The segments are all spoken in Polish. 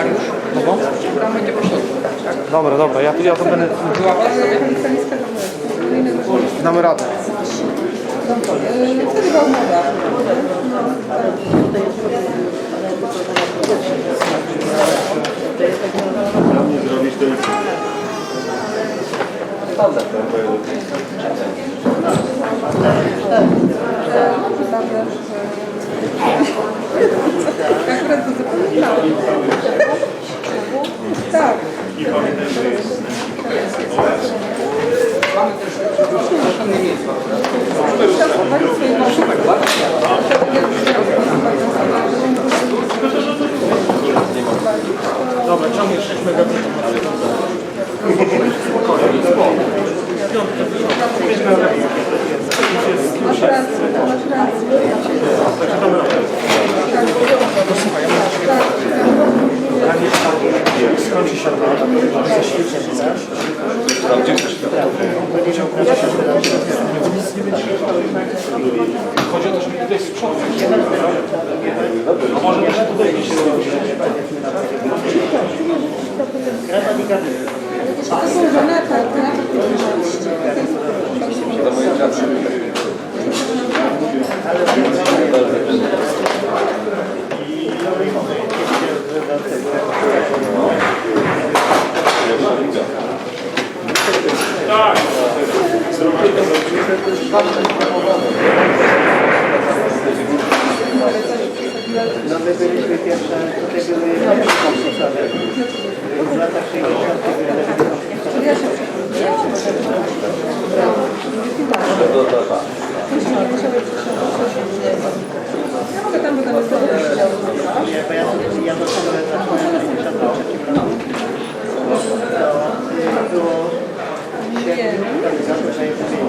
Mariusz? Nową? Tam będzie poszedł. Dobra, dobra, ja, ja to będę... Była Damy radę. Wtedy była umowa. Chciałbym zrobić ten... Standard. Standard. Akurat to zapamiętałam. Tak. Mamy też różne miejsca. Przesuwali swoje maszyny.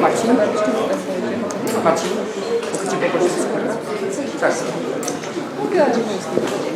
Maci? Maci? Chcecie poprosić? Tak. Mówiła, że nie jest.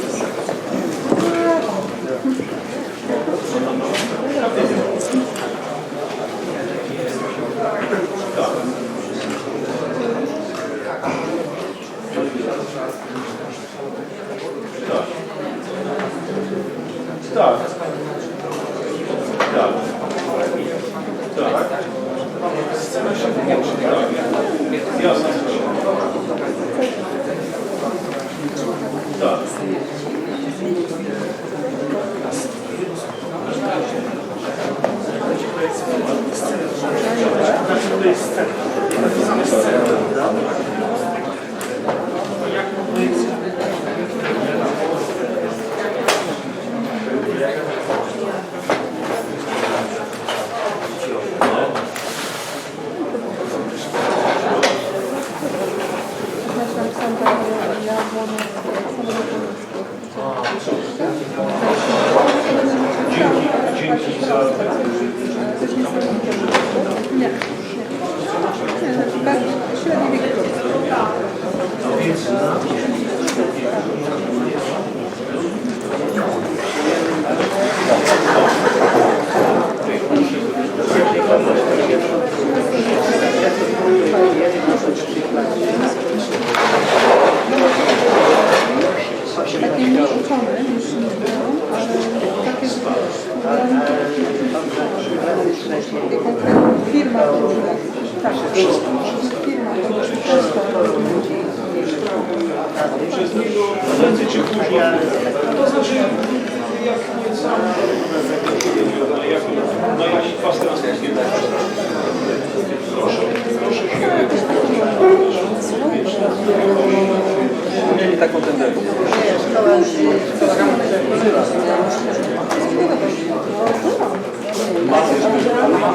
Mieli taką tendencję.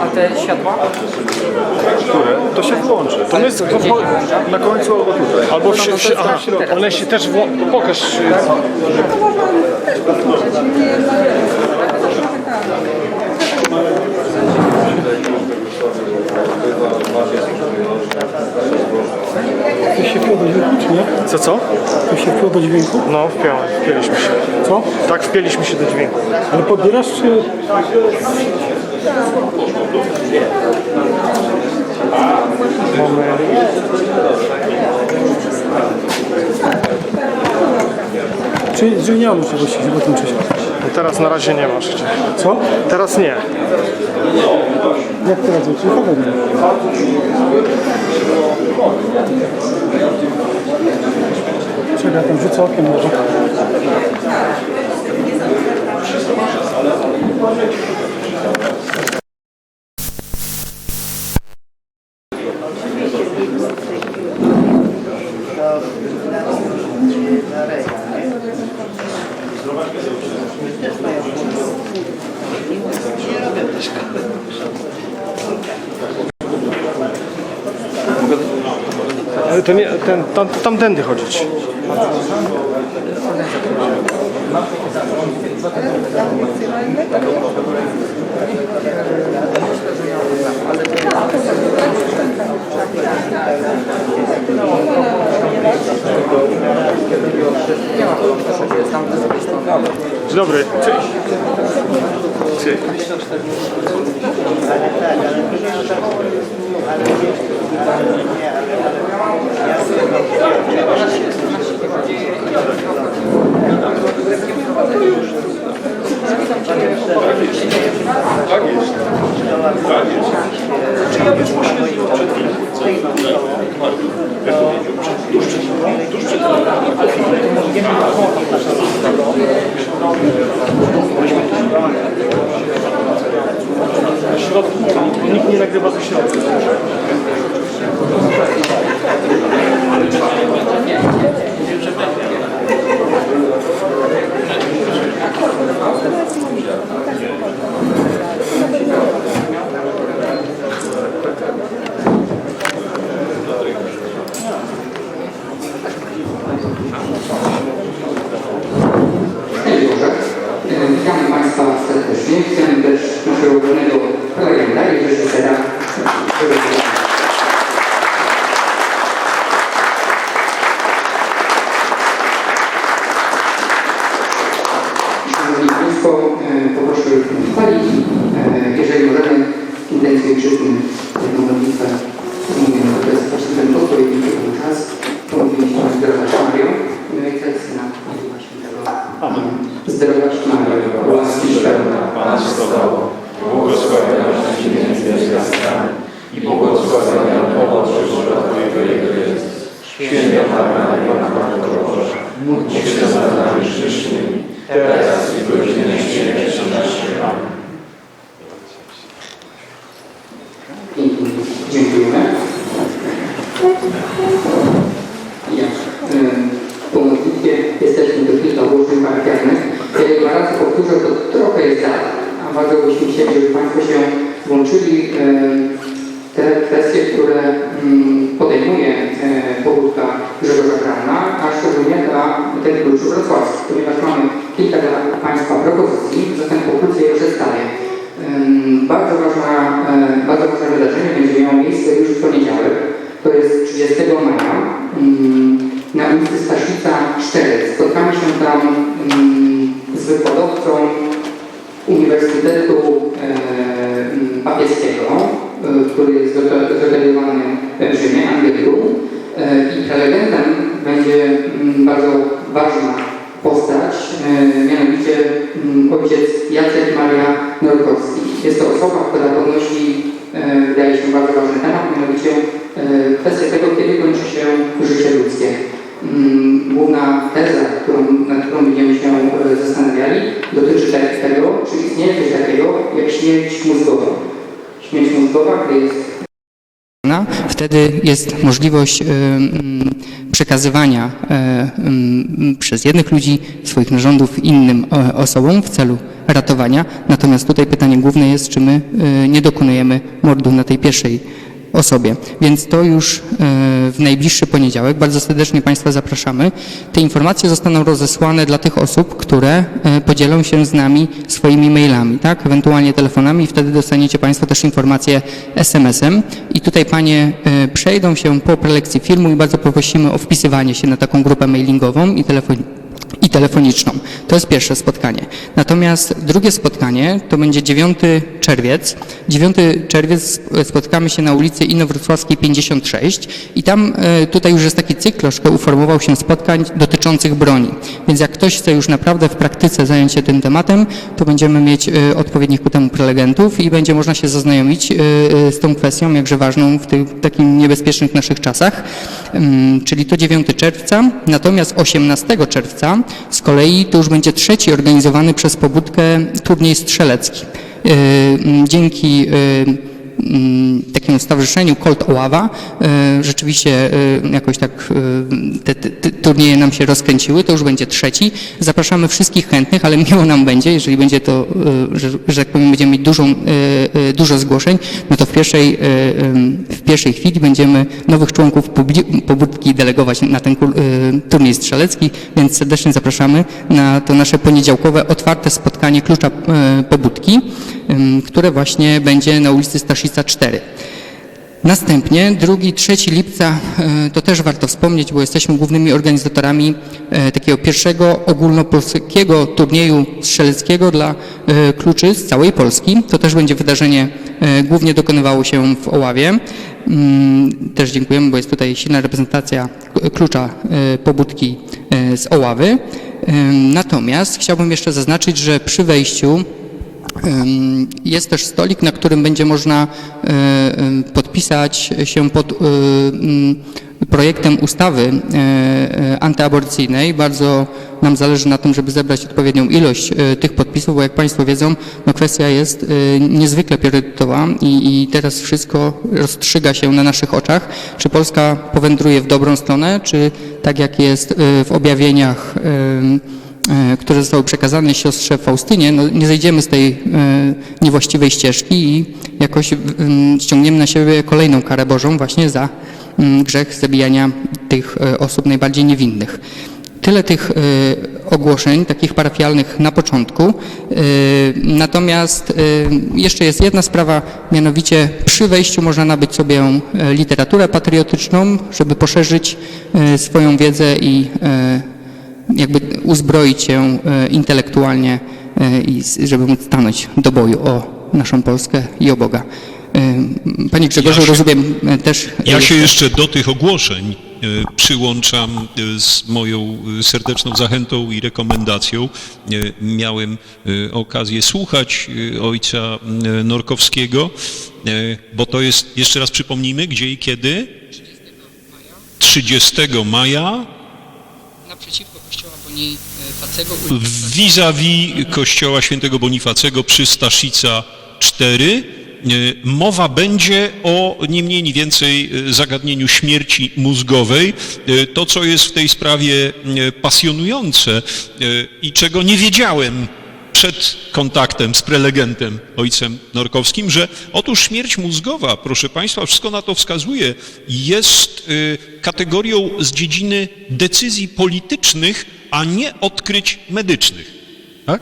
A te światła? Które? To się włączy. To jest to po, na końcu albo tutaj. Albo w, si- aha, one się też wło- Pokaż. y, to można To się wpiął do dźwięku, czy nie? Co, co? To się wpiął do dźwięku? No, wpiąłem, wpięliśmy się. Co? Tak, wpięliśmy się do dźwięku. Ale podbierasz, czy... Czy, że nie ma możliwości chyba tym czasie? No teraz na razie nie masz. Co? Teraz nie. Jak teraz? Czy kogo nie? Czekaj, ja tam rzucę okiem może. Ale to nie, ten, tam, tamtędy chodzić. Dzień dobry. Cześć. Cześć. Nikt Witamy Państwa serdecznie. Chcemy też naszego głównego prelegenta i reżysera programu. Szanowni Państwo, e, poproszę chwalić, e, jeżeli możemy, intencje grzeczne jedną modlitwę. Mówię, że to jest właśnie ten odpowiedni chyba czas. Powinniśmy zdrować Marię, no i tak Syna i Ducha Świętego. Amen. Zdrowaś Maryjo, łaski pełna, Pan z Tobą, błogosławionaś Ty między niewiastami i błogosławiona owoc żywota Twojego Jego jest. Święta Maryjo, Matko Boża, módl się za nami grzesznymi, teraz i w godzinę śmierci naszej. Amen. Pięknie. Dziękujemy. Ja, em, po modlitwie jesteśmy do kilka ułożeń parafialnych. Ja je dwa razy powtórzę, to trochę jest za, a bardzo byśmy chcieli, żeby Państwo się włączyli em, te kwestie, które mm, podejmuje e, pobudka Grzegorza Brana, a szczególnie dla ten klucz wrocławski, ponieważ mamy kilka dla Państwa propozycji, zatem pokrótce je przedstawię. Ym, Bardzo, ważna, e, bardzo ważne wydarzenie będzie miało miejsce już w poniedziałek. To jest 30 maja na ulicy Staszica 4. Spotkamy się tam ym, z wykładowcą Uniwersytetu e, ym, Papieskiego, e, który jest zlokalizowany w Rzymie, Angliku. Śmierć mózgowa. Śmierć mózgowa, gdy jest Wtedy jest możliwość e, przekazywania e, przez jednych ludzi swoich narządów innym e, osobom w celu ratowania. Natomiast tutaj pytanie główne jest, czy my y, nie dokonujemy mordu na tej pierwszej osobie. Więc to już e, w najbliższy poniedziałek. Bardzo serdecznie Państwa zapraszamy. Te informacje zostaną rozesłane dla tych osób, które e, podzielą się z nami swoimi mailami, tak? ewentualnie telefonami wtedy dostaniecie Państwo też informacje SMS-em. I tutaj Panie e, przejdą się po prelekcji filmu i bardzo poprosimy o wpisywanie się na taką grupę mailingową i telefoniczną i telefoniczną. To jest pierwsze spotkanie. Natomiast drugie spotkanie to będzie 9 czerwiec. 9 czerwiec spotkamy się na ulicy Inowrocławskiej 56 i tam e, tutaj już jest taki cykl, troszkę uformował się spotkań dotyczących broni. Więc jak ktoś chce już naprawdę w praktyce zająć się tym tematem, to będziemy mieć e, odpowiednich ku temu prelegentów i będzie można się zaznajomić e, z tą kwestią, jakże ważną w tych takim niebezpiecznych naszych czasach. Ym, Czyli to 9 czerwca. Natomiast 18 czerwca z kolei to już będzie trzeci organizowany przez pobudkę turniej strzelecki. Mm, Dzięki mm, takiemu stowarzyszeniu Colt Oława yy, rzeczywiście yy, jakoś tak yy, te, te, turnieje nam się rozkręciły, to już będzie trzeci. Zapraszamy wszystkich chętnych, ale miło nam będzie, jeżeli będzie to, że, że tak powiem, będziemy mieć dużą, dużo zgłoszeń, no to w pierwszej, w pierwszej chwili będziemy nowych członków pobudki delegować na ten turniej strzelecki, więc serdecznie zapraszamy na to nasze poniedziałkowe otwarte spotkanie klucza pobudki, które właśnie będzie na ulicy Staszica 4. Następnie 2-3 lipca e, to też warto wspomnieć, bo jesteśmy głównymi organizatorami e, takiego pierwszego ogólnopolskiego turnieju strzeleckiego dla e, kluczy z całej Polski. To też będzie wydarzenie głównie dokonywało się w Oławie. Mm, Też dziękujemy, bo jest tutaj silna reprezentacja klucza pobudki z Oławy. Natomiast chciałbym jeszcze zaznaczyć, że przy wejściu Jest też stolik, na którym będzie można y, podpisać się pod ym, projektem ustawy y, antyaborcyjnej. Bardzo nam zależy na tym, żeby zebrać odpowiednią ilość tych podpisów, bo jak Państwo wiedzą, no kwestia jest niezwykle priorytetowa i, i teraz wszystko rozstrzyga się na naszych oczach, czy Polska powędruje w dobrą stronę, czy tak jak jest w objawieniach e, które zostały przekazane siostrze Faustynie, no nie zejdziemy z tej e, niewłaściwej ścieżki i jakoś ściągniemy na siebie kolejną karę Bożą właśnie za grzech zabijania tych e, osób najbardziej niewinnych. Tyle tych ogłoszeń, takich parafialnych na początku. Natomiast jeszcze jest jedna sprawa, mianowicie przy wejściu można nabyć sobie literaturę patriotyczną, żeby poszerzyć swoją wiedzę i jakby uzbroić się e, intelektualnie e, i żeby móc stanąć do boju o naszą Polskę i o Boga. E, Panie Grzegorzu, Ja się- rozumiem też... Ja się jeszcze do tych ogłoszeń przyłączam z moją serdeczną zachętą i rekomendacją. Miałem okazję słuchać ojca Norkowskiego, bo to jest, jeszcze raz przypomnijmy, gdzie i kiedy? 30 maja vis-a-vis kościoła świętego Bonifacego przy Staszica 4. E, Mowa będzie o nie mniej, nie więcej e, zagadnieniu śmierci mózgowej. E, To, co jest w tej sprawie e, pasjonujące e, i czego nie wiedziałem przed kontaktem z prelegentem ojcem Norkowskim, że otóż śmierć mózgowa, proszę Państwa, wszystko na to wskazuje, jest y, kategorią z dziedziny decyzji politycznych, a nie odkryć medycznych. Tak?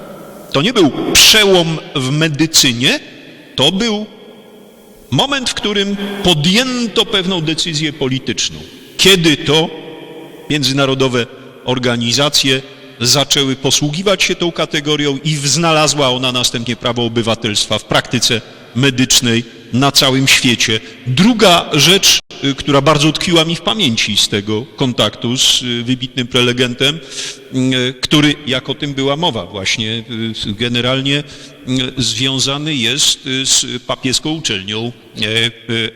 To nie był przełom w medycynie, to był moment, w którym podjęto pewną decyzję polityczną. Kiedy to międzynarodowe organizacje zaczęły posługiwać się tą kategorią i znalazła ona następnie prawo obywatelstwa w praktyce medycznej na całym świecie. Druga rzecz, y, która bardzo utkwiła mi w pamięci z tego kontaktu z y, wybitnym prelegentem, y, który, jak o tym była mowa właśnie, generalnie związany jest z papieską uczelnią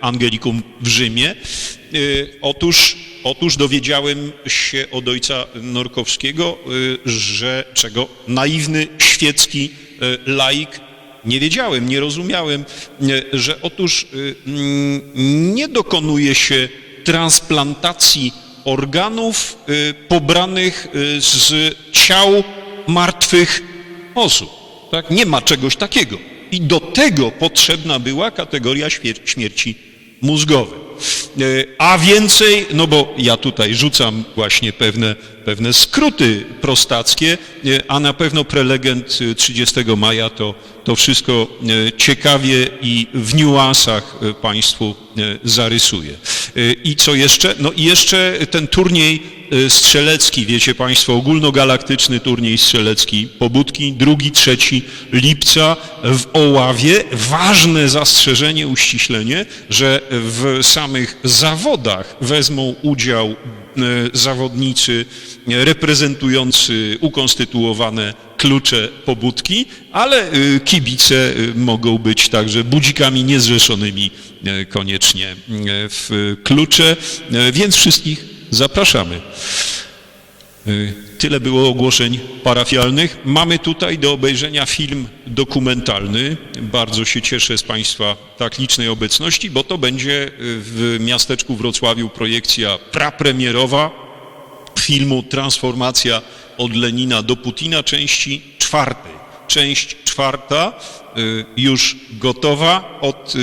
Angelicum w Rzymie. Otóż, otóż dowiedziałem się od ojca Norkowskiego, y, że czego naiwny świecki y, laik nie wiedziałem, nie rozumiałem, y, że otóż mm, nie dokonuje się transplantacji organów pobranych z ciał martwych osób. Tak? Nie ma czegoś takiego. I do tego potrzebna była kategoria śmier- śmierci mózgowej. E, A więcej, no bo ja tutaj rzucam właśnie pewne, pewne skróty prostackie, e, a na pewno prelegent e, 30 maja to, to wszystko e, ciekawie i w niuansach e, Państwu e, zarysuje. E, I co jeszcze? No i jeszcze ten turniej e, strzelecki, wiecie Państwo, ogólnogalaktyczny turniej strzelecki, pobudki 2-3 lipca w Oławie. Ważne zastrzeżenie, uściślenie, że w samych zawodach wezmą udział e, zawodnicy reprezentujący ukonstytuowane klucze pobudki, ale e, kibice mogą być także budzikami niezrzeszonymi koniecznie w klucze, więc wszystkich zapraszamy. Y, Tyle było ogłoszeń parafialnych. Mamy tutaj do obejrzenia film dokumentalny. Bardzo się cieszę z Państwa tak licznej obecności, bo to będzie y, w miasteczku Wrocławiu projekcja prapremierowa filmu Transformacja od Lenina do Putina części czwartej. Część czwarta y, już gotowa od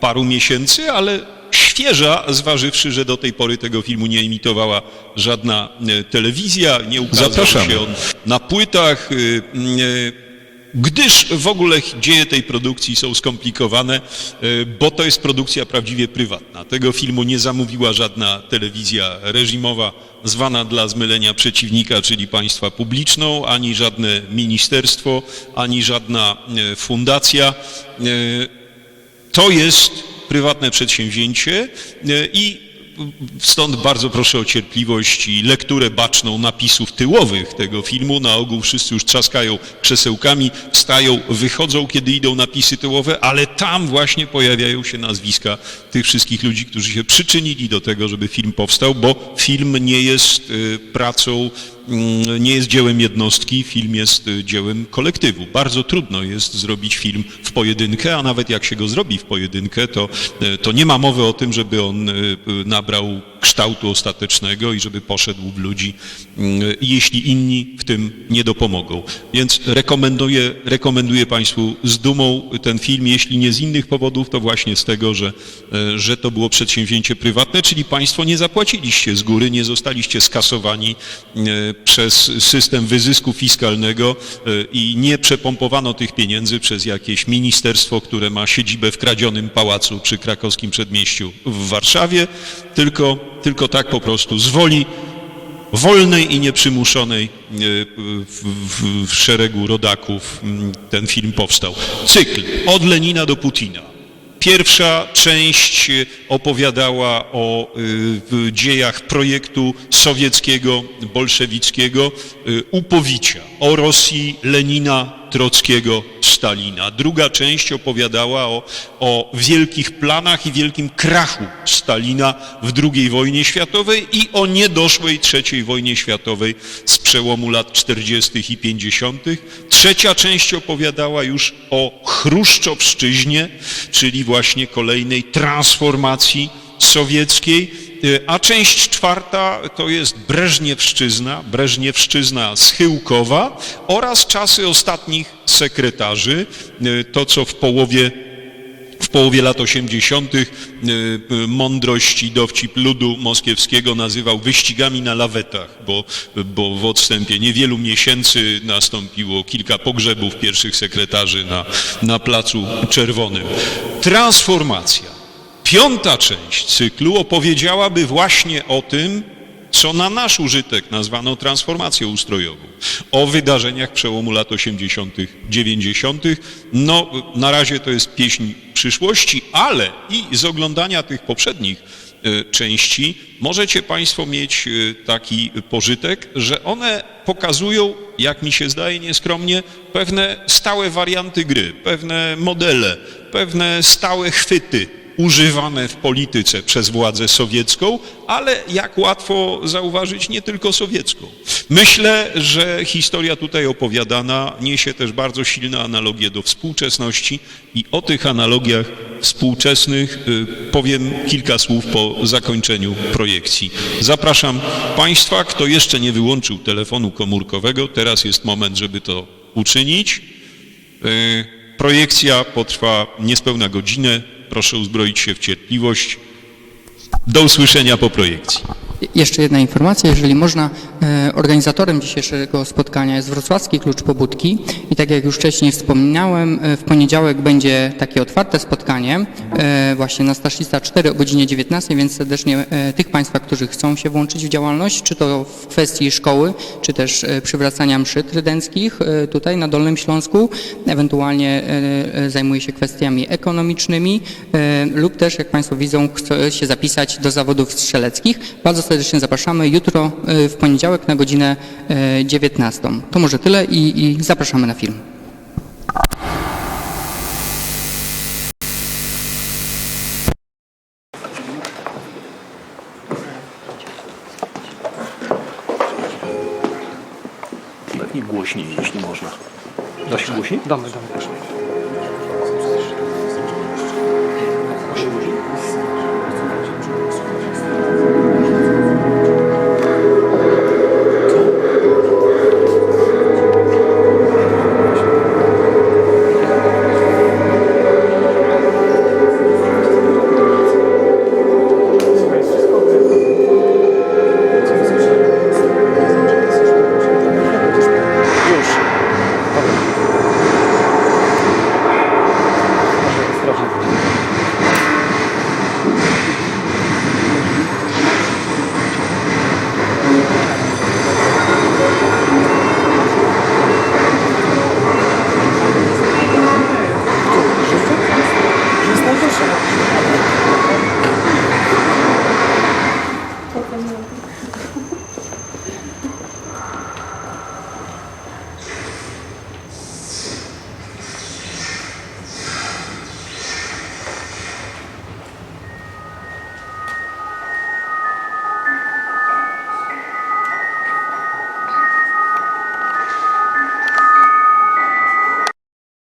paru miesięcy, ale świeża, zważywszy, że do tej pory tego filmu nie emitowała żadna e, telewizja, nie ukazał się on na płytach, y, y, gdyż w ogóle dzieje tej produkcji są skomplikowane, bo to jest produkcja prawdziwie prywatna. Tego filmu nie zamówiła żadna telewizja reżimowa, zwana dla zmylenia przeciwnika, czyli państwa publiczną, ani żadne ministerstwo, ani żadna e, fundacja. To jest prywatne przedsięwzięcie e, i stąd bardzo proszę o cierpliwość i lekturę baczną napisów tyłowych tego filmu. Na ogół wszyscy już trzaskają krzesełkami, wstają, wychodzą, kiedy idą napisy tyłowe, ale tam właśnie pojawiają się nazwiska tych wszystkich ludzi, którzy się przyczynili do tego, żeby film powstał, bo film nie jest e, pracą nie jest dziełem jednostki, film jest y, dziełem kolektywu. Bardzo trudno jest zrobić film w pojedynkę, a nawet jak się go zrobi w pojedynkę, to, y, to nie ma mowy o tym, żeby on y, nabrał kształtu ostatecznego i żeby poszedł w ludzi, y, jeśli inni w tym nie dopomogą. Więc rekomenduję, rekomenduję Państwu z dumą ten film, jeśli nie z innych powodów, to właśnie z tego, że, y, że to było przedsięwzięcie prywatne, czyli Państwo nie zapłaciliście z góry, nie zostaliście skasowani y, przez system wyzysku fiskalnego y, i nie przepompowano tych pieniędzy przez jakieś ministerstwo, które ma siedzibę w kradzionym pałacu przy krakowskim przedmieściu w Warszawie, tylko, tylko tak po prostu z woli wolnej i nieprzymuszonej y, w, w, w szeregu rodaków ten film powstał. Cykl od Lenina do Putina. Pierwsza część opowiadała o y, dziejach projektu sowieckiego, bolszewickiego, y, upowicia, o Rosji Lenina, Trockiego, Stalina. Druga część opowiadała o, o wielkich planach i wielkim krachu Stalina w II wojnie światowej i o niedoszłej III wojnie światowej z przełomu lat 40. i 50. Trzecia część opowiadała już o Chruszczowszczyźnie, czyli właśnie kolejnej transformacji sowieckiej, Y, a część czwarta to jest Breżniewszczyzna, Breżniewszczyzna schyłkowa oraz czasy ostatnich sekretarzy, y, to co w połowie połowie lat 80. y, mądrość i dowcip ludu moskiewskiego nazywał wyścigami na lawetach, bo, bo w odstępie niewielu miesięcy nastąpiło kilka pogrzebów pierwszych sekretarzy na, na Placu Czerwonym. Transformacja. Piąta część cyklu opowiedziałaby właśnie o tym, co na nasz użytek nazwano transformacją ustrojową. O wydarzeniach przełomu lat 80., 90. No, na razie to jest pieśń przyszłości, ale i z oglądania tych poprzednich e, części możecie Państwo mieć e, taki pożytek, że one pokazują, jak mi się zdaje nieskromnie, pewne stałe warianty gry, pewne modele, pewne stałe chwyty używane w polityce przez władzę sowiecką, ale jak łatwo zauważyć, nie tylko sowiecką. Myślę, że historia tutaj opowiadana niesie też bardzo silne analogie do współczesności i o tych analogiach współczesnych y, powiem kilka słów po zakończeniu projekcji. Zapraszam Państwa, kto jeszcze nie wyłączył telefonu komórkowego, teraz jest moment, żeby to uczynić. Projekcja potrwa niespełna godzinę. Proszę uzbroić się w cierpliwość. Do usłyszenia po projekcji. Jeszcze jedna informacja, jeżeli można, e, organizatorem dzisiejszego spotkania jest Wrocławski Klucz Pobudki i tak jak już wcześniej wspominałem, e, w poniedziałek będzie takie otwarte spotkanie e, właśnie na Staszica 4 o godzinie 19, więc serdecznie tych Państwa, którzy chcą się włączyć w działalność, czy to w kwestii szkoły, czy też przywracania mszy trydenckich tutaj na Dolnym Śląsku, ewentualnie zajmuje się kwestiami ekonomicznymi lub też, jak Państwo widzą, chce się zapisać do zawodów strzeleckich. Bardzo serdecznie zapraszamy jutro e, w poniedziałek na godzinę e, 19. To może tyle i, i zapraszamy na film. I głośniej, jeśli można. Da się głośniej? Damy, damy. Proszę.